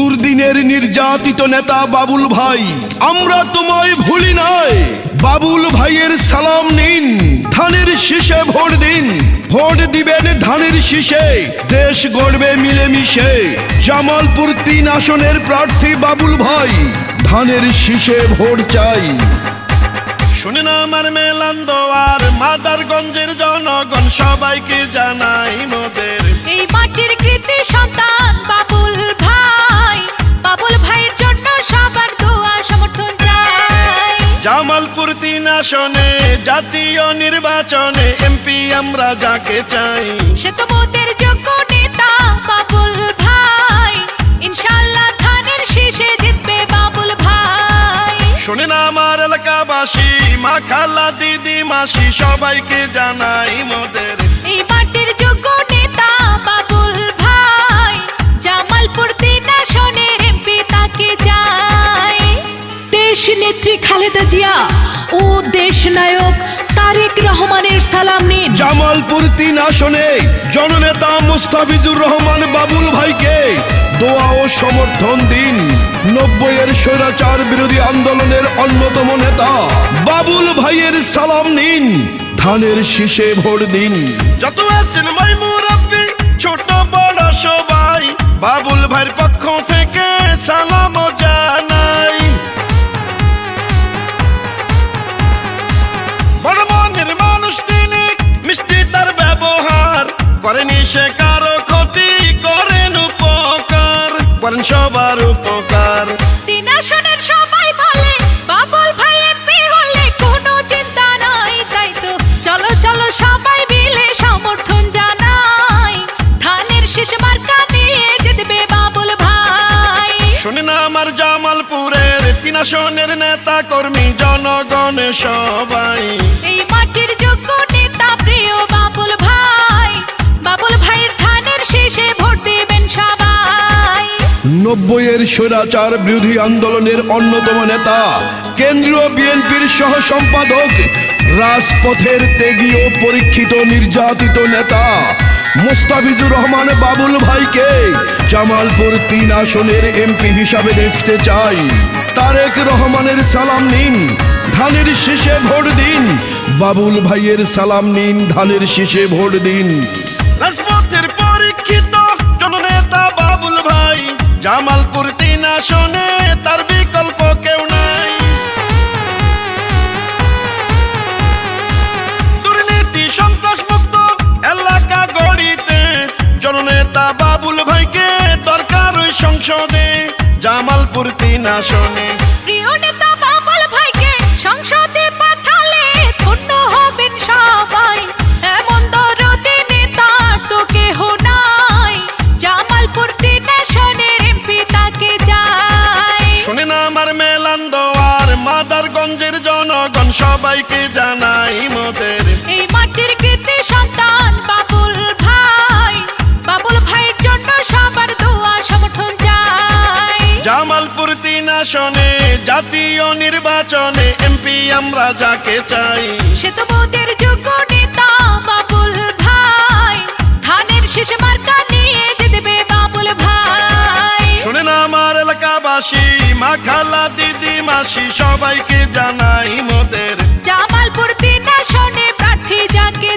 দুর্দিনের নির্যাতিত নেতা বাবুল ভাই। আমরা তোমায় ভুলি নাই। বাবুল ভাইয়ের সালাম নিন। ধানের শীষে ভোট দিন। ভোট দিবেন ধানের শীষে। দেশ গড়বে মিলেমিশে। জামালপুর তিন আসনের প্রার্থী বাবুল ভাই। ধানের শীষে ভোট চাই। শুনে না আমার মেলান্দ আর মাদারগঞ্জের জনগণ সবাইকে জানাই। আসনে জাতীয় নির্বাচনে এমপি আমরা যাকে চাই। সে তো মোদের যোগ্য নেতা বাবুল ভাই। ইনশাল্লাহ ধানের শীষে জিতবে বাবুল ভাই। শুনে না আমার এলাকাবাসী মা খালা দিদি মাসি সবাইকে জানাই মোদের। এই মাটির যোগ্য নেতা বাবুল ভাই জামালপুর তিন আসনের এমপি তাকে চাই। দেশ নেত্রী খালেদা জিয়া ও দেশ নায়ক তারেক রহমানের সালাম নিন। জামালপুর তিন আসনে জননেতা মুস্তাফিজুর রহমান বাবুল ভাইকে দোয়া ও সমর্থন দিন। নব্বইয়ের স্বৈরাচার বিরোধী আন্দোলনের অন্যতম নেতা বাবুল ভাইয়ের সালাম নিন। ধানের শীষে ভোট দিন। যত আছেন ভাই মুরব্বী, ছোট বড় সবাই বাবুল ভাইয়ের পক্ষ থেকে সে কারও ক্ষতি করেন উপকার করেন সবার উপকার। তিন আসনের সবাই বলে বাবুল ভাই এমপি হলে কোনো চিন্তা নাই তাই তো চলো চলো সবাই মিলে সমর্থন জানাই। ধানের শেষ মার্কা নিয়ে জিতবে বাবুল ভাই। শুনে না আমার জামালপুরের তিন আসনের নেতা কর্মী জনগণ সবাই। এই মাটির নব্বইয়ের স্বৈরাচার বিরোধী আন্দোলনের অন্যতম নেতা, কেন্দ্রীয় বিএনপির সহ সম্পাদক রাজপথের ত্যাগী ও পরীক্ষিত নির্যাতিত নেতা মুস্তাফিজুর রহমান বাবুল ভাইকে জামালপুর তিন আসনের এমপি হিসাবে দেখতে চাই। তারেক রহমানের সালাম নিন, ধানের শীষে ভোট দিন। বাবুল ভাইয়ের সালাম নিন, ধানের শীষে ভোট দিন। জামালপুর তিন আসনে তার বিকল্প কেউ নাই। দুর্নীতি সন্ত্রাস মুক্ত এলাকা গড়িতে জননেতা বাবুল ভাইকে দরকার ওই সংসদে। জামালপুর তিন আসনে প্রিয় নেতা বাবুল ভাইকে সংসদে সবাইকে জানাই মোদের। এই মাটির কৃতি সন্তান বাবুল ভাই। বাবুল ভাইয়ের জন্য সবার দোয়া সমর্থন চাই। জামালপুর তিন আসনে জাতীয় নির্বাচনে এমপি আমরা যাকে চাই। সে তো ভালোবাসি মা খালা দিদি মাসি সবাইকে জানাই মোদের। জামালপুর দিন শোনে প্রার্থী জাগে